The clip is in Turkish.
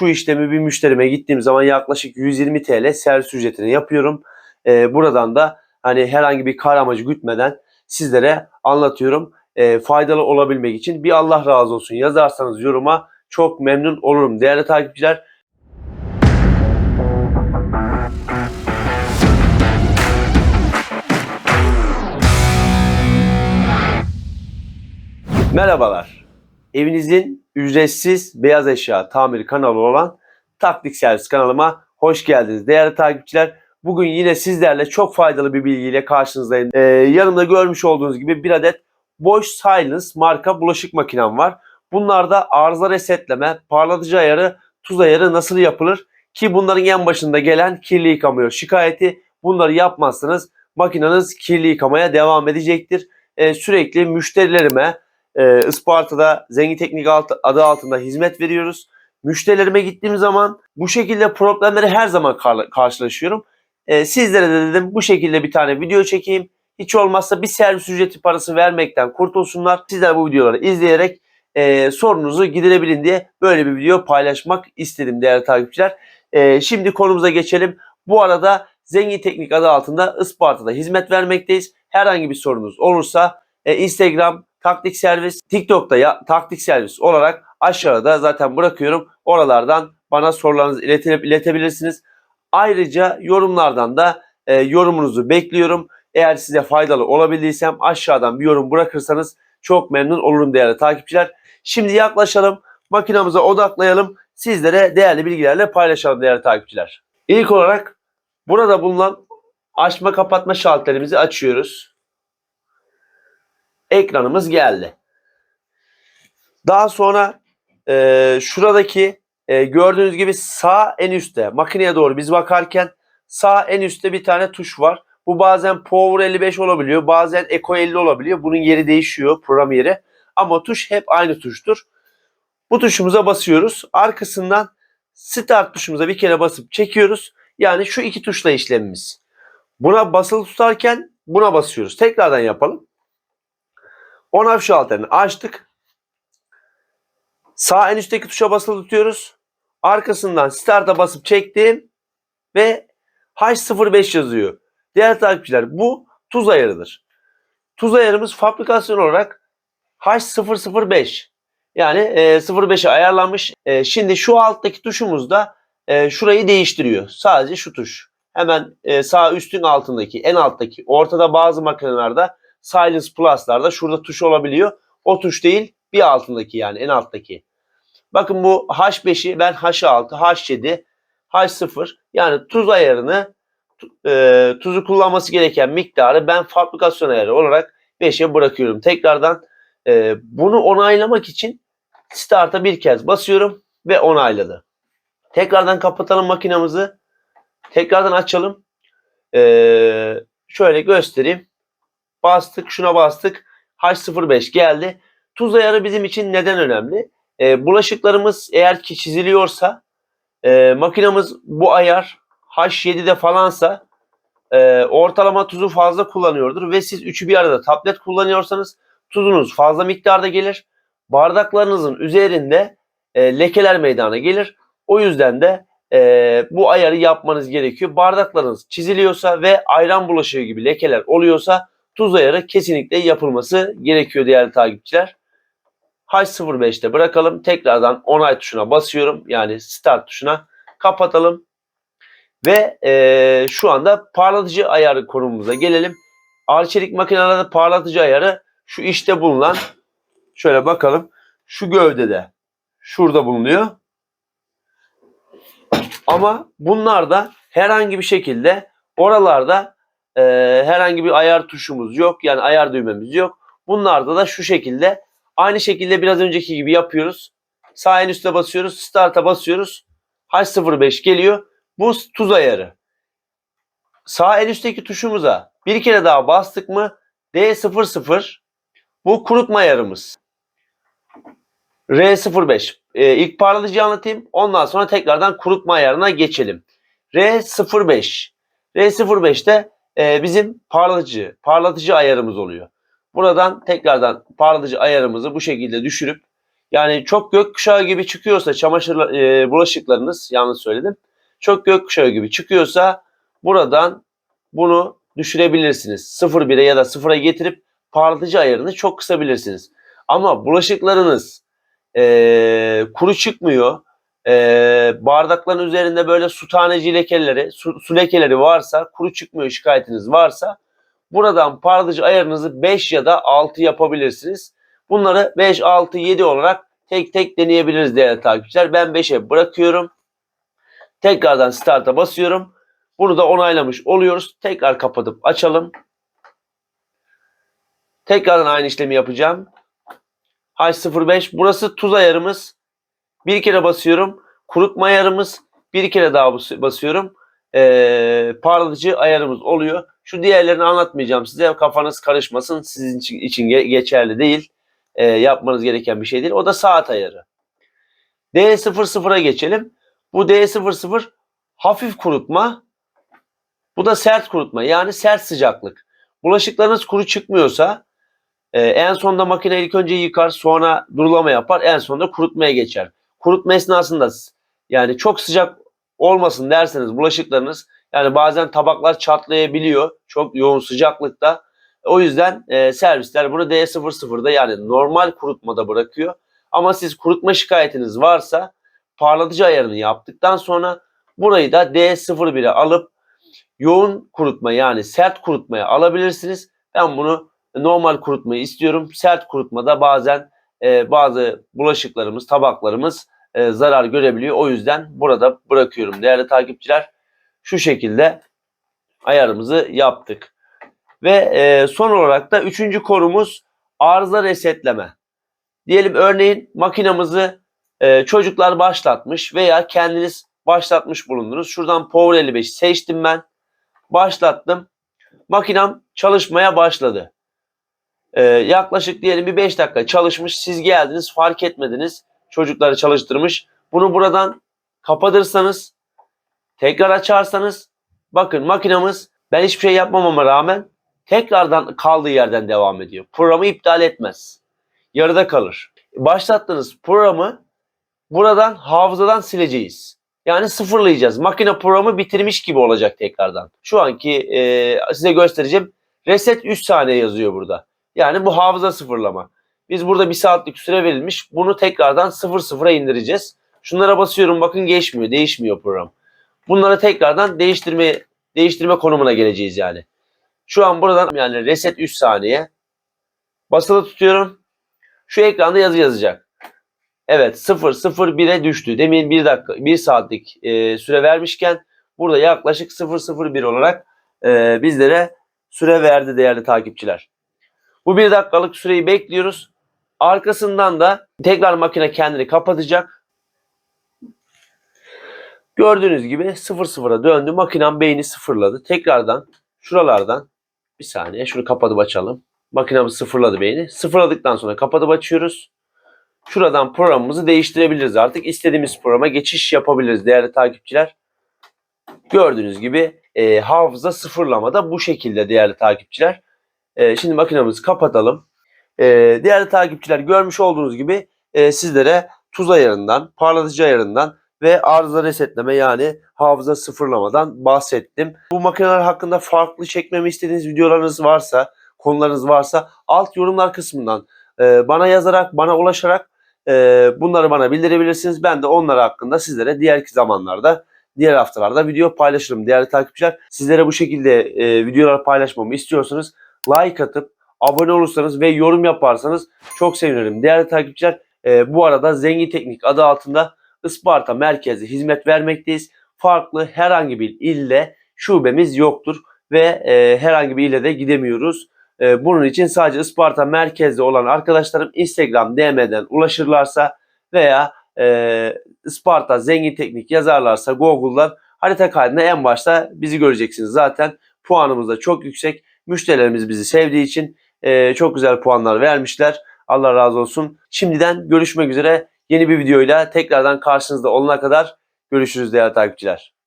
şu işlemi bir müşterime gittiğim zaman yaklaşık 120 TL servis ücretini yapıyorum. Ee, buradan da hani herhangi bir kar amacı gütmeden sizlere anlatıyorum. Ee, faydalı olabilmek için bir Allah razı olsun yazarsanız yoruma çok memnun olurum değerli takipçiler. Merhabalar. Evinizin ücretsiz beyaz eşya tamir kanalı olan Taktik Servis kanalıma hoş geldiniz. Değerli takipçiler, bugün yine sizlerle çok faydalı bir bilgiyle karşınızdayım. Ee, yanımda görmüş olduğunuz gibi bir adet Bosch Silence marka bulaşık makinem var. Bunlarda arıza resetleme, parlatıcı ayarı, tuz ayarı nasıl yapılır? Ki bunların en başında gelen kirli yıkamıyor şikayeti. Bunları yapmazsanız makineniz kirli yıkamaya devam edecektir. Ee, sürekli müşterilerime e, Isparta'da Zengin Teknik adı altında hizmet veriyoruz. Müşterilerime gittiğim zaman bu şekilde problemleri her zaman kar- karşılaşıyorum. E, sizlere de dedim bu şekilde bir tane video çekeyim. Hiç olmazsa bir servis ücreti parası vermekten kurtulsunlar. Sizler bu videoları izleyerek e, sorununuzu giderebilin diye böyle bir video paylaşmak istedim değerli takipçiler. E, şimdi konumuza geçelim. Bu arada Zengin Teknik adı altında Isparta'da hizmet vermekteyiz. Herhangi bir sorunuz olursa e, Instagram taktik servis, TikTok'ta ya taktik servis olarak aşağıda zaten bırakıyorum. Oralardan bana sorularınızı ilete, iletebilirsiniz. Ayrıca yorumlardan da e, yorumunuzu bekliyorum. Eğer size faydalı olabildiysem aşağıdan bir yorum bırakırsanız çok memnun olurum değerli takipçiler. Şimdi yaklaşalım, makinamıza odaklayalım. Sizlere değerli bilgilerle paylaşalım değerli takipçiler. İlk olarak burada bulunan açma kapatma şalterimizi açıyoruz ekranımız geldi. Daha sonra e, şuradaki e, gördüğünüz gibi sağ en üstte makineye doğru biz bakarken sağ en üstte bir tane tuş var. Bu bazen Power 55 olabiliyor, bazen Eco 50 olabiliyor. Bunun yeri değişiyor, program yeri. Ama tuş hep aynı tuştur. Bu tuşumuza basıyoruz. Arkasından Start tuşumuza bir kere basıp çekiyoruz. Yani şu iki tuşla işlemimiz. Buna basılı tutarken buna basıyoruz. Tekrardan yapalım. On off şalterini açtık. Sağ en üstteki tuşa basılı tutuyoruz. Arkasından start'a basıp çektim ve H05 yazıyor. Değerli takipçiler bu tuz ayarıdır. Tuz ayarımız fabrikasyon olarak H005. Yani e, 05'e ayarlanmış. E, şimdi şu alttaki tuşumuz da e, şurayı değiştiriyor. Sadece şu tuş. Hemen e, sağ üstün altındaki, en alttaki, ortada bazı makinelerde Silence Plus'larda şurada tuş olabiliyor. O tuş değil bir altındaki yani en alttaki. Bakın bu H5'i ben H6, H7, H0 yani tuz ayarını e, tuzu kullanması gereken miktarı ben fabrikasyon ayarı olarak 5'e bırakıyorum. Tekrardan e, bunu onaylamak için Start'a bir kez basıyorum ve onayladı. Tekrardan kapatalım makinamızı. Tekrardan açalım. E, şöyle göstereyim. Bastık, şuna bastık. H05 geldi. Tuz ayarı bizim için neden önemli? E, bulaşıklarımız eğer ki çiziliyorsa e, makinamız bu ayar H7'de falansa e, ortalama tuzu fazla kullanıyordur ve siz üçü bir arada tablet kullanıyorsanız tuzunuz fazla miktarda gelir. Bardaklarınızın üzerinde e, lekeler meydana gelir. O yüzden de e, bu ayarı yapmanız gerekiyor. Bardaklarınız çiziliyorsa ve ayran bulaşığı gibi lekeler oluyorsa tuz ayarı kesinlikle yapılması gerekiyor değerli takipçiler. H05'te bırakalım. Tekrardan onay tuşuna basıyorum. Yani start tuşuna kapatalım. Ve e, şu anda parlatıcı ayarı konumumuza gelelim. Arçelik makinelerde parlatıcı ayarı şu işte bulunan şöyle bakalım. Şu gövdede şurada bulunuyor. Ama bunlar da herhangi bir şekilde oralarda e, herhangi bir ayar tuşumuz yok. Yani ayar düğmemiz yok. Bunlarda da şu şekilde aynı şekilde biraz önceki gibi yapıyoruz. Sağ en üstte basıyoruz. Start'a basıyoruz. H05 geliyor. Bu tuz ayarı. Sağ en üstteki tuşumuza bir kere daha bastık mı D00 bu kurutma ayarımız. R05. Ee, ilk parlatıcıyı anlatayım. Ondan sonra tekrardan kurutma ayarına geçelim. R05. R05'te e, bizim parlatıcı, parlatıcı ayarımız oluyor. Buradan tekrardan parlatıcı ayarımızı bu şekilde düşürüp Yani çok gökkuşağı gibi çıkıyorsa çamaşır e, bulaşıklarınız yanlış söyledim. Çok gökkuşağı gibi çıkıyorsa buradan bunu düşürebilirsiniz. 0.1'e ya da 0'a getirip parlatıcı ayarını çok kısabilirsiniz. Ama bulaşıklarınız e, kuru çıkmıyor. E, bardakların üzerinde böyle su taneci lekeleri, su, su lekeleri varsa, kuru çıkmıyor şikayetiniz varsa buradan parlatıcı ayarınızı 5 ya da 6 yapabilirsiniz. Bunları 5, 6, 7 olarak tek tek deneyebiliriz değerli takipçiler. Ben 5'e bırakıyorum. Tekrardan start'a basıyorum. Bunu da onaylamış oluyoruz. Tekrar kapatıp açalım. Tekrardan aynı işlemi yapacağım. H05 burası tuz ayarımız. Bir kere basıyorum. Kurutma ayarımız. Bir kere daha bas- basıyorum. Ee, parlatıcı ayarımız oluyor. Şu diğerlerini anlatmayacağım size. Kafanız karışmasın. Sizin için, için ge- geçerli değil. Ee, yapmanız gereken bir şey değil. O da saat ayarı. D00'a geçelim. Bu D00 hafif kurutma. Bu da sert kurutma. Yani sert sıcaklık. Bulaşıklarınız kuru çıkmıyorsa ee, en sonunda makine ilk önce yıkar, sonra durulama yapar, en sonunda kurutmaya geçer. Kurutma esnasında yani çok sıcak olmasın derseniz bulaşıklarınız yani bazen tabaklar çatlayabiliyor çok yoğun sıcaklıkta. O yüzden e, servisler bunu D00'da yani normal kurutmada bırakıyor. Ama siz kurutma şikayetiniz varsa parlatıcı ayarını yaptıktan sonra burayı da D01'e alıp yoğun kurutma yani sert kurutmaya alabilirsiniz. Ben bunu normal kurutmayı istiyorum. Sert kurutmada bazen e, bazı bulaşıklarımız, tabaklarımız e, zarar görebiliyor. O yüzden burada bırakıyorum değerli takipçiler. Şu şekilde ayarımızı yaptık. Ve e, son olarak da üçüncü konumuz arıza resetleme. Diyelim örneğin makinamızı e, çocuklar başlatmış veya kendiniz başlatmış bulundunuz. Şuradan Power 55 seçtim ben. Başlattım. Makinem çalışmaya başladı. Ee, yaklaşık diyelim bir 5 dakika çalışmış. Siz geldiniz fark etmediniz. Çocukları çalıştırmış. Bunu buradan kapatırsanız tekrar açarsanız bakın makinamız ben hiçbir şey yapmamama rağmen tekrardan kaldığı yerden devam ediyor. Programı iptal etmez. Yarıda kalır. Başlattığınız programı buradan hafızadan sileceğiz. Yani sıfırlayacağız. Makine programı bitirmiş gibi olacak tekrardan. Şu anki e, size göstereceğim. Reset 3 saniye yazıyor burada. Yani bu hafıza sıfırlama. Biz burada bir saatlik süre verilmiş. Bunu tekrardan sıfır sıfıra indireceğiz. Şunlara basıyorum bakın geçmiyor. Değişmiyor program. Bunları tekrardan değiştirme değiştirme konumuna geleceğiz yani. Şu an buradan yani reset 3 saniye. Basılı tutuyorum. Şu ekranda yazı yazacak. Evet 0 0 1'e düştü. Demin 1 dakika 1 saatlik e, süre vermişken burada yaklaşık 0 0 1 olarak e, bizlere süre verdi değerli takipçiler. Bu bir dakikalık süreyi bekliyoruz. Arkasından da tekrar makine kendini kapatacak. Gördüğünüz gibi 0-0'a döndü. Makinem beyni sıfırladı. Tekrardan şuralardan bir saniye şunu kapatıp açalım. Makinemiz sıfırladı beyni. Sıfırladıktan sonra kapatıp açıyoruz. Şuradan programımızı değiştirebiliriz artık. İstediğimiz programa geçiş yapabiliriz değerli takipçiler. Gördüğünüz gibi e, hafıza sıfırlamada bu şekilde değerli takipçiler. E, şimdi makinemizi kapatalım. E, değerli takipçiler görmüş olduğunuz gibi e, sizlere tuz ayarından, parlatıcı ayarından ve arıza resetleme yani hafıza sıfırlamadan bahsettim. Bu makineler hakkında farklı çekmemi istediğiniz videolarınız varsa, konularınız varsa alt yorumlar kısmından e, bana yazarak, bana ulaşarak e, bunları bana bildirebilirsiniz. Ben de onlar hakkında sizlere diğer zamanlarda diğer haftalarda video paylaşırım değerli takipçiler. Sizlere bu şekilde e, videolar paylaşmamı istiyorsanız like atıp abone olursanız ve yorum yaparsanız çok sevinirim. Değerli takipçiler e, bu arada Zengin Teknik adı altında Isparta merkezli hizmet vermekteyiz. Farklı herhangi bir ille şubemiz yoktur ve e, herhangi bir ile de gidemiyoruz. E, bunun için sadece Isparta merkezli olan arkadaşlarım Instagram DM'den ulaşırlarsa veya e, Isparta Zengin Teknik yazarlarsa Google'dan harita kaydında en başta bizi göreceksiniz. Zaten puanımız da çok yüksek. Müşterilerimiz bizi sevdiği için e, çok güzel puanlar vermişler. Allah razı olsun. Şimdiden görüşmek üzere. Yeni bir videoyla tekrardan karşınızda olana kadar görüşürüz değerli takipçiler.